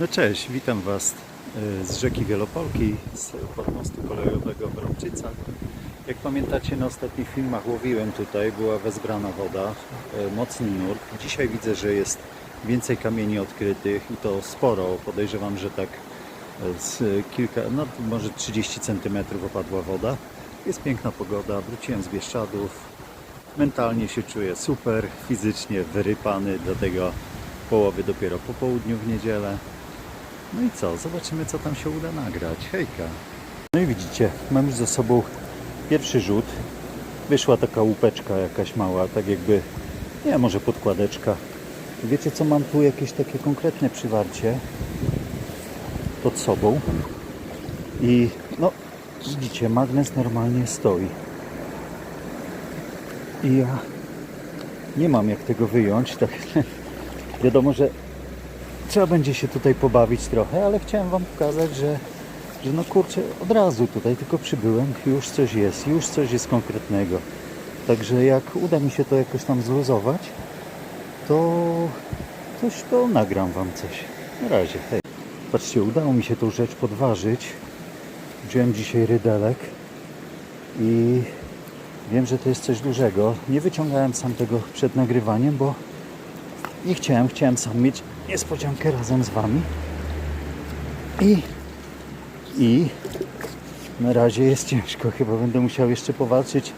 No cześć, witam Was e, z rzeki Wielopolki, z podmostu kolejowego w. Jak pamiętacie, na ostatnich filmach łowiłem tutaj, była wezbrana woda, e, mocny nurt. Dzisiaj widzę, że jest więcej kamieni odkrytych i to sporo. Podejrzewam, że tak e, z kilka, no może 30 cm opadła woda. Jest piękna pogoda, wróciłem z Bieszczadów. Mentalnie się czuję super, fizycznie wyrypany, dlatego połowy dopiero po południu w niedzielę. No i co? Zobaczymy, co tam się uda nagrać. Hejka! No i widzicie, mam już za sobą pierwszy rzut. Wyszła taka łupeczka jakaś mała, tak jakby, nie, może podkładeczka. Wiecie co, mam tu jakieś takie konkretne przywarcie pod sobą. I no, widzicie, magnes normalnie stoi. I ja nie mam jak tego wyjąć. Tak, wiadomo, że trzeba będzie się tutaj pobawić trochę, ale chciałem Wam pokazać, że, że no kurczę, od razu tutaj tylko przybyłem, już coś jest, już coś jest konkretnego. Także jak uda mi się to jakoś tam zluzować, to coś to nagram Wam coś. Na razie, hej. Patrzcie, udało mi się tą rzecz podważyć. Wziąłem dzisiaj rydelek i wiem, że to jest coś dużego. Nie wyciągałem sam tego przed nagrywaniem, bo nie chciałem, chciałem sam mieć niespodziankę razem z Wami. I, i na razie jest ciężko, chyba będę musiał jeszcze powalczyć,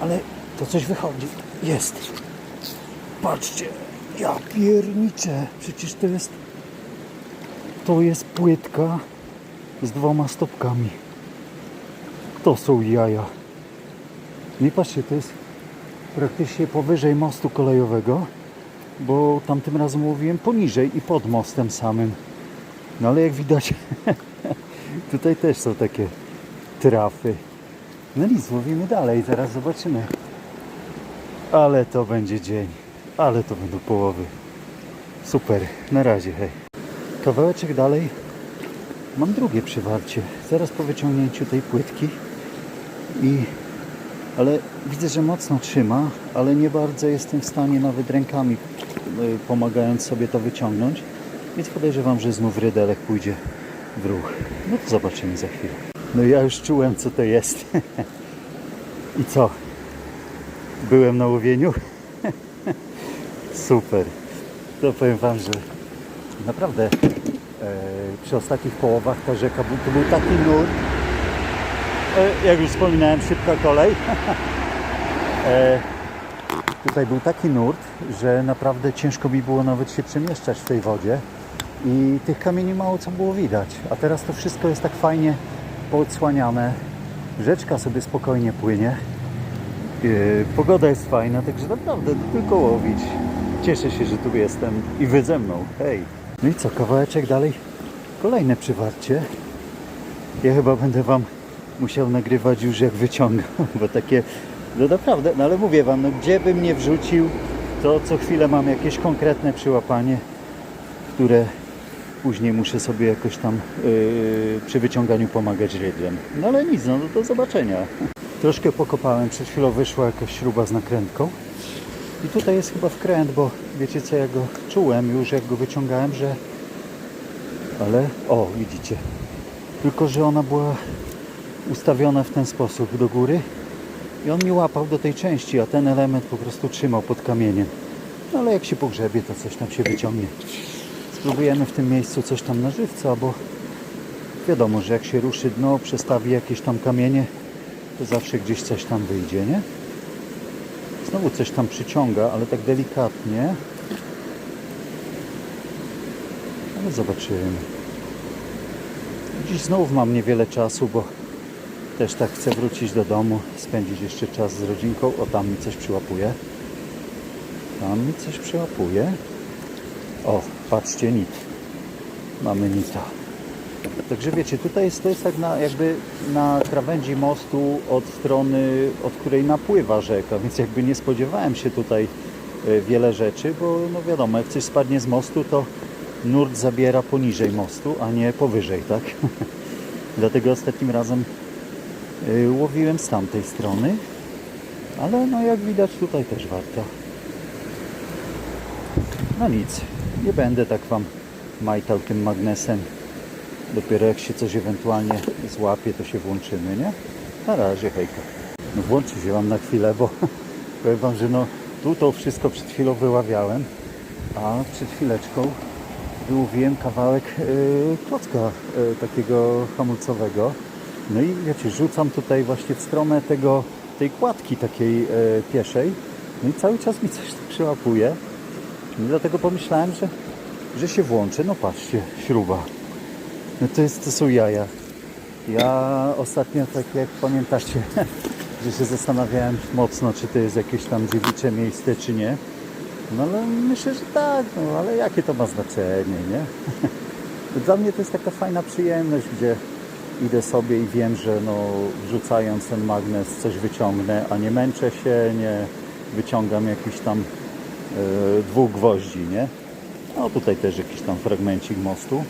ale to coś wychodzi. Jest. Patrzcie, ja pierniczę, przecież to jest, to jest płytka z dwoma stopkami. To są jaja. I patrzcie, to jest praktycznie powyżej mostu kolejowego bo tamtym razem łowiłem poniżej i pod mostem samym. No ale jak widać, tutaj też są takie trafy. No nic, łowimy dalej, zaraz zobaczymy. Ale to będzie dzień, ale to będą połowy. Super, na razie, hej. Kawałeczek dalej mam drugie przywarcie. Zaraz po wyciągnięciu tej płytki i ale widzę, że mocno trzyma, ale nie bardzo jestem w stanie nawet rękami pomagając sobie to wyciągnąć. Więc podejrzewam, że znów rydelek pójdzie w ruch. No to zobaczymy za chwilę. No ja już czułem, co to jest. I co? Byłem na łowieniu? Super. To powiem Wam, że naprawdę e, przy ostatnich połowach ta rzeka, to był taki nurt, E, jak już wspominałem, szybka kolej. tutaj był taki nurt, że naprawdę ciężko mi było nawet się przemieszczać w tej wodzie i tych kamieni mało co było widać. A teraz to wszystko jest tak fajnie poodsłaniane. Rzeczka sobie spokojnie płynie. E, pogoda jest fajna, także naprawdę tylko łowić. Cieszę się, że tu jestem i wy ze mną. Hej! No i co, kawałeczek dalej? Kolejne przywarcie. Ja chyba będę Wam musiał nagrywać już jak wyciągam, bo takie, no naprawdę, no ale mówię Wam, no gdzie bym nie wrzucił, to co chwilę mam jakieś konkretne przyłapanie, które później muszę sobie jakoś tam yy, przy wyciąganiu pomagać rydlem. No ale nic, no do zobaczenia. Troszkę pokopałem, przed chwilą wyszła jakaś śruba z nakrętką. I tutaj jest chyba wkręt, bo wiecie co, ja go czułem już jak go wyciągałem, że... Ale, o, widzicie. Tylko, że ona była ustawiona w ten sposób do góry i on nie łapał do tej części, a ten element po prostu trzymał pod kamieniem. No ale jak się pogrzebie, to coś tam się wyciągnie. Spróbujemy w tym miejscu coś tam na żywca, bo wiadomo, że jak się ruszy dno, przestawi jakieś tam kamienie, to zawsze gdzieś coś tam wyjdzie, nie? Znowu coś tam przyciąga, ale tak delikatnie. Ale zobaczymy. Dziś znowu mam niewiele czasu, bo też tak chcę wrócić do domu, spędzić jeszcze czas z rodzinką. O, tam mi coś przyłapuje. Tam mi coś przyłapuje. O, patrzcie, nit. Mamy nita. Także wiecie, tutaj jest, to jest tak na, jakby na krawędzi mostu od strony, od której napływa rzeka, więc jakby nie spodziewałem się tutaj e, wiele rzeczy, bo no wiadomo, jak coś spadnie z mostu, to nurt zabiera poniżej mostu, a nie powyżej, tak? Dlatego ostatnim razem łowiłem z tamtej strony, ale no jak widać tutaj też warto. No nic, nie będę tak Wam majtał tym magnesem. Dopiero jak się coś ewentualnie złapie, to się włączymy, nie? Na razie, hejka. No włączy się Wam na chwilę, bo powiem Wam, że no tu to wszystko przed chwilą wyławiałem, a przed chwileczką wyłowiłem kawałek yy, klocka yy, takiego hamulcowego. No i wiecie, rzucam tutaj właśnie w stronę tego, tej kładki takiej yy, pieszej. No i cały czas mi coś tu przyłapuje. I dlatego pomyślałem, że, że się włączę. No patrzcie, śruba. No to, jest, to są jaja. Ja ostatnio, tak jak pamiętacie, że się zastanawiałem mocno, czy to jest jakieś tam dziewicze miejsce, czy nie. No ale myślę, że tak, no ale jakie to ma znaczenie, nie? Dla mnie to jest taka fajna przyjemność, gdzie idę sobie i wiem, że no, wrzucając ten magnes coś wyciągnę, a nie męczę się, nie wyciągam jakichś tam e, dwóch gwoździ, nie? No tutaj też jakiś tam fragmencik mostu.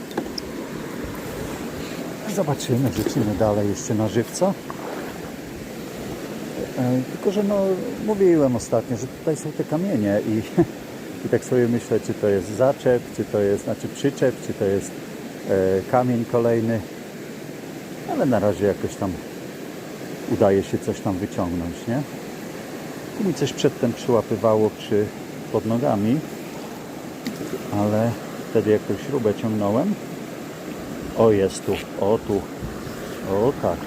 Zobaczymy, wrzucimy dalej jeszcze na żywca. E, Tylko, że no, mówiłem ostatnio, że tutaj są te kamienie i, i tak sobie myślę, czy to jest zaczep, czy to jest, znaczy przyczep, czy to jest e, kamień kolejny. Ale na razie jakoś tam udaje się coś tam wyciągnąć, nie? Tu mi coś przedtem przyłapywało przy, pod nogami, ale wtedy jak tą śrubę ciągnąłem, o jest tu, o tu, o tak,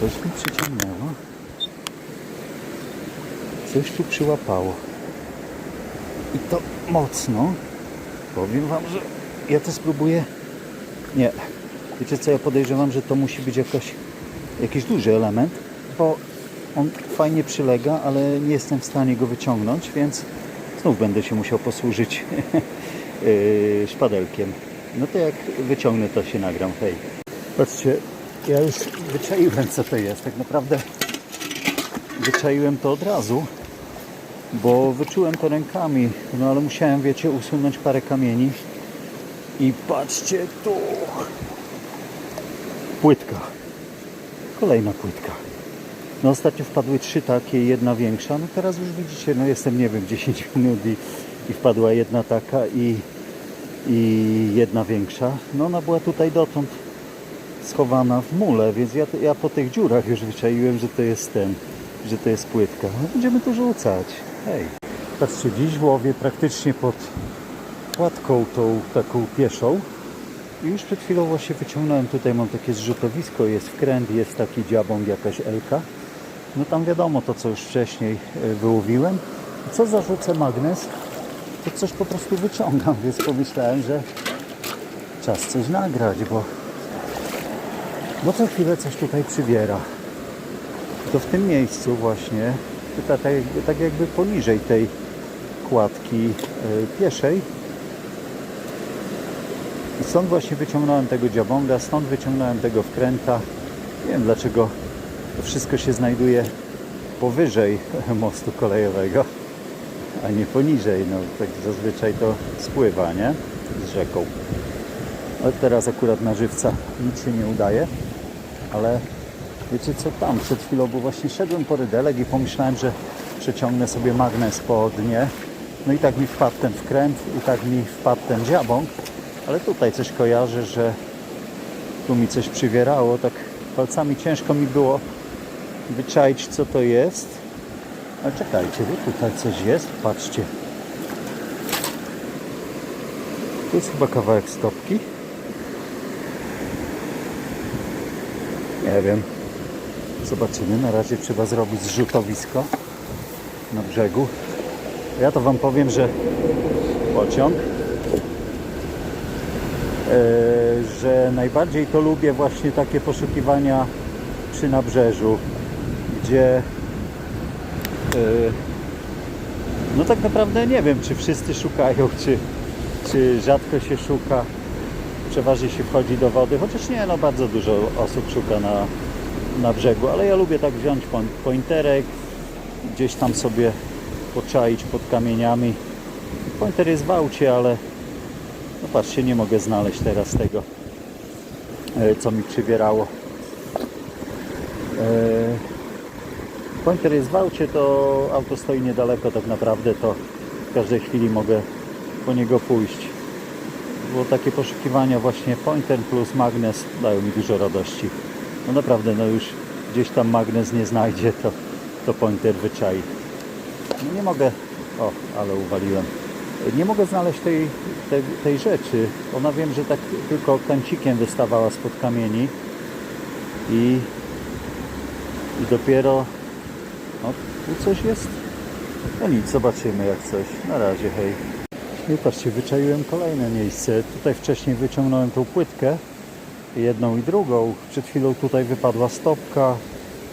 Coś mi przyciągnęło. Coś tu przyłapało. I to mocno. Powiem Wam, że ja to spróbuję. Nie. Wiecie co, ja podejrzewam, że to musi być jakoś, jakiś duży element, bo on fajnie przylega, ale nie jestem w stanie go wyciągnąć, więc znów będę się musiał posłużyć yy, szpadelkiem. No to jak wyciągnę, to się nagram. Hej. Patrzcie, ja już wyczaiłem co to jest. Tak naprawdę wyczaiłem to od razu, bo wyczułem to rękami, no ale musiałem, wiecie, usunąć parę kamieni. I patrzcie tu. Płytka. Kolejna płytka. No ostatnio wpadły trzy takie, jedna większa. No teraz już widzicie, no jestem, nie wiem, 10 minut i, i wpadła jedna taka i, i jedna większa. No ona była tutaj dotąd schowana w mule, więc ja, ja po tych dziurach już wyczaiłem, że to jest ten, że to jest płytka. No, będziemy tu rzucać. Hej. Patrzcie, dziś łowię praktycznie pod kładką tą taką pieszą. Już przed chwilą właśnie wyciągnąłem, tutaj mam takie zrzutowisko, jest wkręt, jest taki dziabąg, jakaś elka. No tam wiadomo to, co już wcześniej e, wyłowiłem. Co zarzucę magnes, to coś po prostu wyciągam, więc pomyślałem, że czas coś nagrać, bo bo co chwilę coś tutaj przybiera. To w tym miejscu właśnie, jakby- tak jakby poniżej tej kładki e, pieszej. Stąd właśnie wyciągnąłem tego dziabonga, stąd wyciągnąłem tego wkręta. Nie wiem dlaczego to wszystko się znajduje powyżej mostu kolejowego, a nie poniżej. No tak zazwyczaj to spływa, nie? Z rzeką. Ale teraz akurat na żywca nic się nie udaje. Ale wiecie co tam? Przed chwilą, bo właśnie szedłem po rydelek i pomyślałem, że przeciągnę sobie magnes po dnie. No i tak mi wpadł ten wkręt i tak mi wpadł ten dziabąg. Ale tutaj coś kojarzę, że tu mi coś przywierało. Tak palcami ciężko mi było wyczaić co to jest. Ale czekajcie, tutaj coś jest. Patrzcie. Tu jest chyba kawałek stopki. Nie wiem. Zobaczymy. Na razie trzeba zrobić zrzutowisko na brzegu. Ja to Wam powiem, że pociąg, że najbardziej to lubię właśnie takie poszukiwania przy nabrzeżu, gdzie e, no tak naprawdę nie wiem, czy wszyscy szukają, czy, czy rzadko się szuka przeważnie się wchodzi do wody, chociaż nie, no bardzo dużo osób szuka na, na brzegu, ale ja lubię tak wziąć pointerek, gdzieś tam sobie poczaić pod kamieniami. Pointer jest w aucie, ale no patrzcie, nie mogę znaleźć teraz tego, e, co mi przybierało. E, Pointer jest w aucie, to auto stoi niedaleko tak naprawdę, to w każdej chwili mogę po niego pójść. Było takie poszukiwania właśnie Pointer plus magnes dają mi dużo radości. No naprawdę, no już gdzieś tam magnes nie znajdzie, to, to Pointer wyczai. No nie mogę, o, ale uwaliłem. Nie mogę znaleźć tej, tej, tej rzeczy. Ona wiem, że tak tylko kancikiem wystawała spod kamieni i, i dopiero no, tu coś jest. No nic, zobaczymy jak coś. Na razie, hej. I patrzcie, wyczaiłem kolejne miejsce. Tutaj wcześniej wyciągnąłem tą płytkę, jedną i drugą. Przed chwilą tutaj wypadła stopka.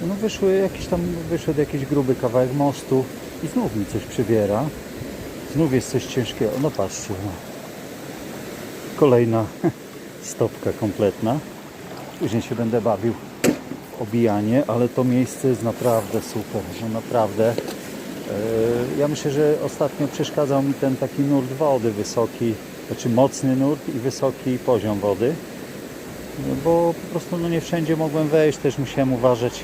No wyszły jakiś tam, wyszedł jakiś gruby kawałek mostu i znów mi coś przybiera. Znów jest coś ciężkiego. No patrzcie, no. Kolejna stopka kompletna. Później się będę bawił w obijanie, ale to miejsce jest naprawdę super. No naprawdę. Yy, Ja myślę, że ostatnio przeszkadzał mi ten taki nurt wody wysoki, znaczy mocny nurt i wysoki poziom wody. No Bo po prostu no nie wszędzie mogłem wejść, też musiałem uważać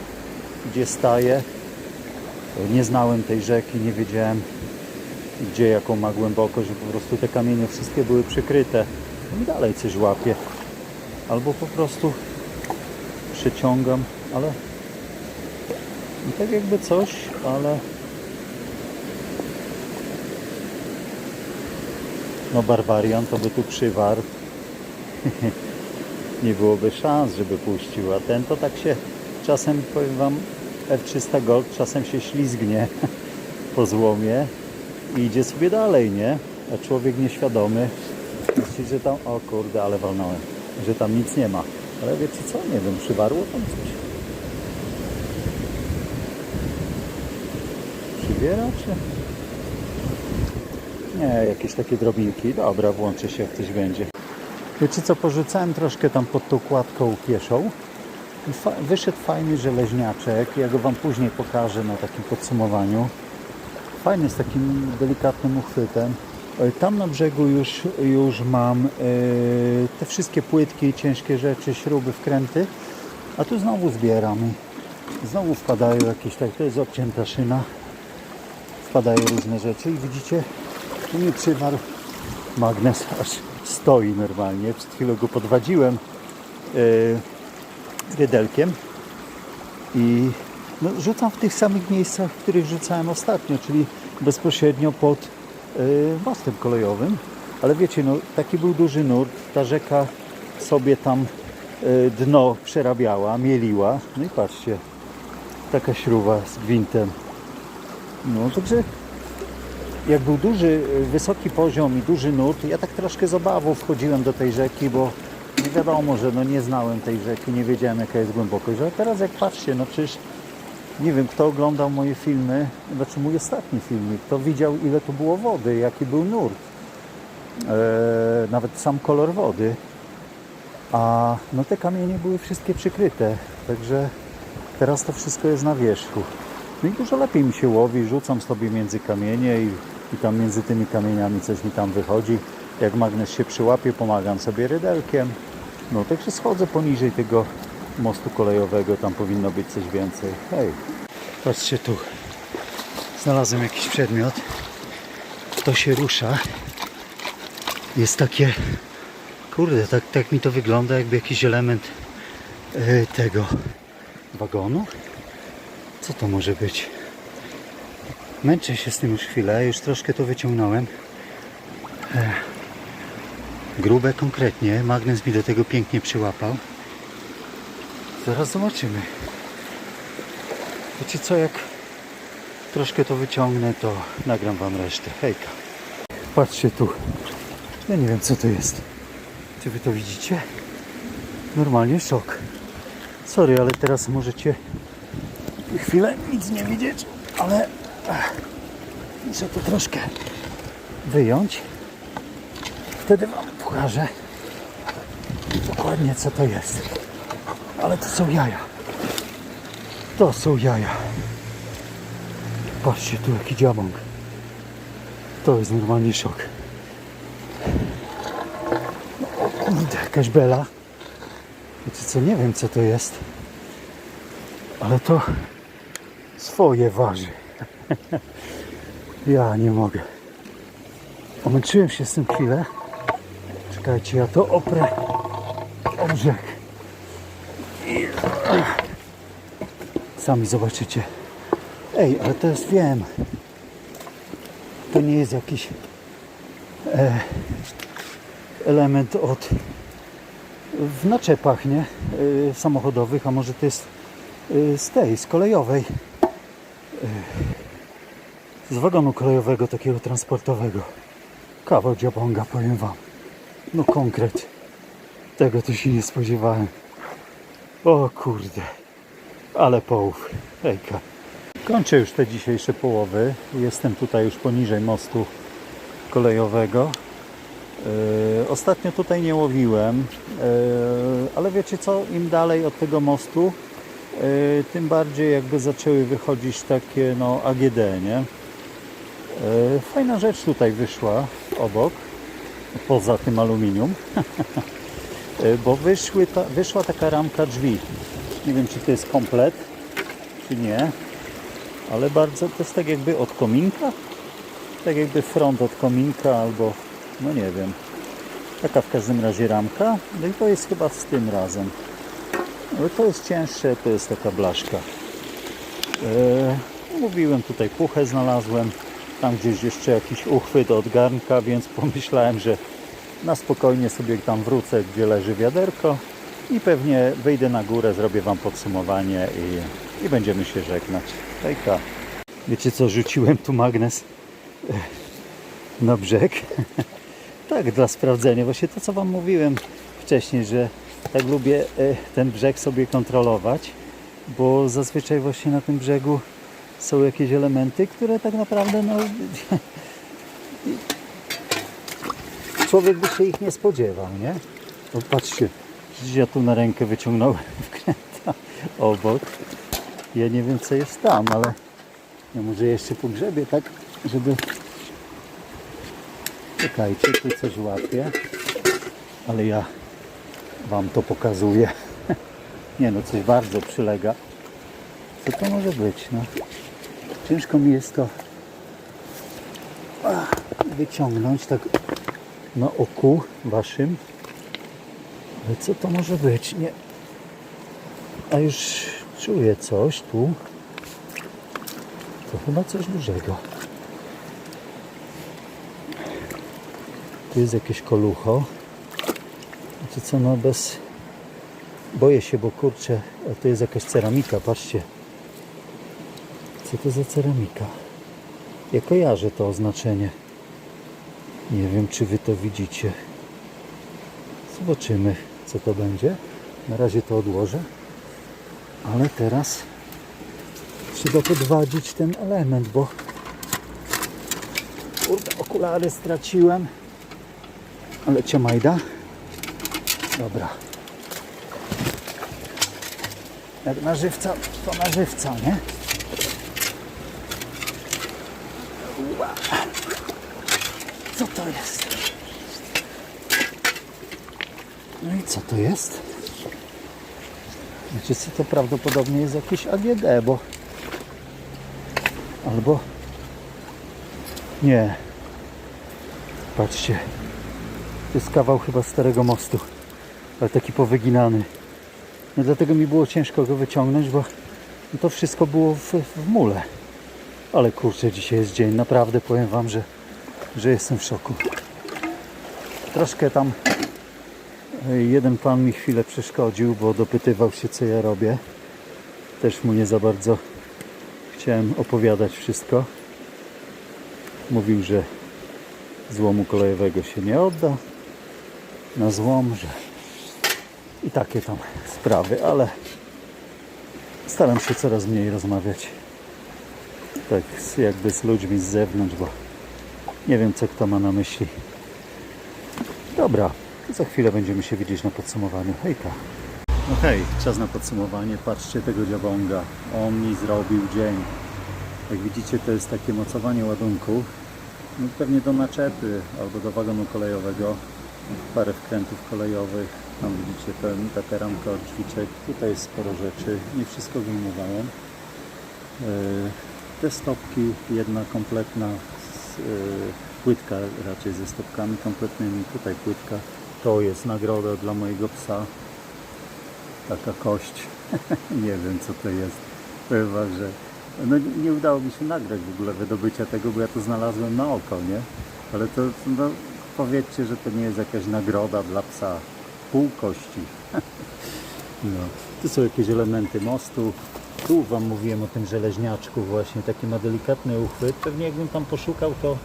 gdzie staję. Nie znałem tej rzeki, nie wiedziałem gdzie jaką ma głębokość, po prostu te kamienie wszystkie były przykryte. No i dalej coś łapię. Albo po prostu przeciągam, ale i tak jakby coś, ale no barbarian to by tu przywarł. Nie byłoby szans, żeby puścił, a ten to tak się czasem, powiem Wam, F300 Gold czasem się ślizgnie po złomie i idzie sobie dalej, nie? A człowiek nieświadomy myśli, że tam, o kurde, ale walnąłem, że tam nic nie ma. Ale wiecie co, nie wiem, przywarło tam coś. Przybiera, czy... Nie, jakieś takie drobinki. Dobra, włączę się, jak coś będzie. Wiecie co, porzucałem troszkę tam pod tą kładką pieszą. I wyszedł fajny żeleźniaczek. Ja go Wam później pokażę na takim podsumowaniu. Fajny z takim delikatnym uchwytem. E, Tam na brzegu już, już mam e, te wszystkie płytki, ciężkie rzeczy, śruby, wkręty. A tu znowu zbieram. I Znowu wpadają jakieś, tak, to jest obcięta szyna. Wpadają różne rzeczy i widzicie, tu mi przywarł magnes, aż stoi normalnie. Przed chwilą go podwadziłem e, rydelkiem i no, rzucam w tych samych miejscach, w których rzucałem ostatnio, czyli bezpośrednio pod e, mostem kolejowym. Ale wiecie, no, taki był duży nurt, ta rzeka sobie tam e, dno przerabiała, mieliła. No i patrzcie, taka śruba z gwintem. No, także jak był duży, y, wysoki poziom i duży nurt, ja tak troszkę z obawą wchodziłem do tej rzeki, bo nie wiadomo, że no nie znałem tej rzeki, nie wiedziałem jaka jest głębokość. A teraz jak patrzcie, no przecież nie wiem, kto oglądał moje filmy, znaczy mój ostatni filmik, kto widział ile tu było wody, jaki był nurt. Eee, nawet sam kolor wody. A no te kamienie były wszystkie przykryte, także teraz to wszystko jest na wierzchu. No i dużo lepiej mi się łowi, rzucam sobie między kamienie i, i tam między tymi kamieniami coś mi tam wychodzi. Jak magnes się przyłapie, pomagam sobie rydelkiem. No także schodzę poniżej tego mostu kolejowego, tam powinno być coś więcej. Hej, patrzcie tu, znalazłem jakiś przedmiot. To się rusza. Jest takie, kurde, tak, tak mi to wygląda, jakby jakiś element e, tego wagonu. Co to może być? Męczę się z tym już chwilę, już troszkę to wyciągnąłem. E, grube konkretnie, magnes mi do tego pięknie przyłapał. Zaraz zobaczymy. Wiecie co, jak troszkę to wyciągnę, to nagram Wam resztę. Hejka. Patrzcie tu. Ja nie wiem co to jest. Czy Wy to widzicie? Normalnie szok. Sorry, ale teraz możecie chwilę nic nie widzieć, ale muszę to troszkę wyjąć. Wtedy Wam pokażę dokładnie co to jest. Ale to są jaja. To są jaja. Patrzcie tu jaki dziabąk. To jest normalnie szok. Kurde, jakaś bela. Wiecie co, nie wiem co to jest. Ale to swoje waży. ja nie mogę. Omęczyłem się z tym chwilę. Czekajcie, ja to oprę o brzeg. Sami zobaczycie. Ej, ale to jest, wiem, to nie jest jakiś e, element od w naczepach, nie? E, samochodowych, a może to jest e, z tej, z kolejowej. E, z wagonu kolejowego, takiego transportowego. Kawał dziabonga, powiem wam. No konkret. Tego to się nie spodziewałem. O kurde. Ale połów. Hejka. Kończę już te dzisiejsze połowy. Jestem tutaj już poniżej mostu kolejowego. Yy, ostatnio tutaj nie łowiłem, yy, ale wiecie co, im dalej od tego mostu, yy, tym bardziej jakby zaczęły wychodzić takie no AGD, nie? Yy, fajna rzecz tutaj wyszła obok, poza tym aluminium, bo wyszły ta, wyszła taka ramka drzwi. Nie wiem czy to jest komplet, czy nie, ale bardzo to jest tak jakby od kominka, tak jakby front od kominka albo no nie wiem. Taka w każdym razie ramka. No i to jest chyba z tym razem. Ale to jest cięższe, to jest taka blaszka. Eee, mówiłem tutaj puchę znalazłem. Tam gdzieś jeszcze jakiś uchwyt od garnka, więc pomyślałem, że na spokojnie sobie tam wrócę, gdzie leży wiaderko i pewnie wyjdę na górę, zrobię Wam podsumowanie i, i będziemy się żegnać. Hejka. Wiecie co, rzuciłem tu magnes na brzeg. tak, dla sprawdzenia. Właśnie to, co Wam mówiłem wcześniej, że tak lubię e, ten brzeg sobie kontrolować, bo zazwyczaj właśnie na tym brzegu są jakieś elementy, które tak naprawdę no, człowiek by się ich nie spodziewał, nie? Bo patrzcie, przecież ja tu na rękę wyciągnąłem wkręta obok. Ja nie wiem, co jest tam, ale ja może jeszcze pogrzebię tak, żeby Czekajcie, tu coś łapię, ale ja Wam to pokazuję. Nie no, coś bardzo przylega. Co to może być? No, ciężko mi jest to ach, wyciągnąć tak na oku Waszym. Ale co to może być? Nie. A już czuję coś tu. To chyba coś dużego. Tu jest jakieś kolucho. Wiecie co, no bez... Boję się, bo kurczę, a to jest jakaś ceramika, patrzcie. Co to za ceramika? Ja kojarzę to oznaczenie. Nie wiem, czy wy to widzicie. Zobaczymy, co to będzie. Na razie to odłożę. Ale teraz trzeba podwadzić ten element, bo kurde, okulary straciłem. Ale ciamajda. Dobra. Jak na żywca, to na żywca, nie? Ła. Co to jest? No i co to jest? Wiecie co, to prawdopodobnie jest jakiś AGD, bo... Albo... Nie. Patrzcie. To jest kawał chyba starego mostu, ale taki powyginany. No dlatego mi było ciężko go wyciągnąć, bo to wszystko było w, w mule. Ale kurczę, dzisiaj jest dzień. Naprawdę powiem Wam, że, że jestem w szoku. Troszkę tam e, jeden pan mi chwilę przeszkodził, bo dopytywał się, co ja robię. Też mu nie za bardzo chciałem opowiadać wszystko. Mówił, że złomu kolejowego się nie odda na złom, że i takie tam sprawy, ale staram się coraz mniej rozmawiać tak jakby z ludźmi z zewnątrz, bo nie wiem co kto ma na myśli. Dobra, za chwilę będziemy się widzieć na podsumowaniu. Hejka. No hej, czas na podsumowanie. Patrzcie tego dziabonga. On mi zrobił dzień. Jak widzicie, to jest takie mocowanie ładunku. No, pewnie do naczepy albo do wagonu kolejowego. Parę wkrętów kolejowych. Tam widzicie ten, taka ramka od drzwiczek. Tutaj jest sporo rzeczy. Nie wszystko wyjmowałem. Yy, Te stopki, jedna kompletna płytka raczej ze stopkami kompletnymi. Tutaj płytka. to jest nagroda dla mojego psa. Taka kość. nie wiem co to jest. Powiem wam, że no, nie- nie udało mi się nagrać w ogóle wydobycia tego, bo ja to znalazłem na oko, nie? Ale to no, powiedzcie, że to nie jest jakaś nagroda dla psa. Pół kości. no. Tu są jakieś elementy mostu. Tu wam mówiłem o tym żeleźniaczku właśnie. Taki ma delikatny uchwyt. Pewnie jakbym tam poszukał, to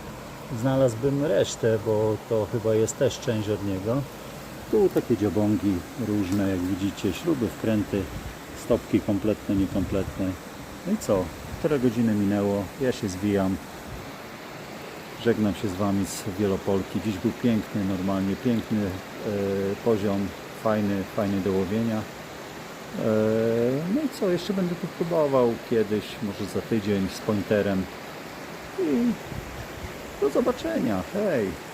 znalazłbym resztę, bo to chyba jest też część od niego. Tu takie dziobągi różne, jak widzicie, śruby, wkręty, stopki kompletne, niekompletne. No i co? Półtora godziny minęło, ja się zwijam. Żegnam się z Wami z Wielopolki. Dziś był piękny, normalnie piękny e, poziom, fajny, fajny do łowienia. E, no i co, jeszcze będę tu próbował kiedyś, może za tydzień z pointerem. I do zobaczenia, hej!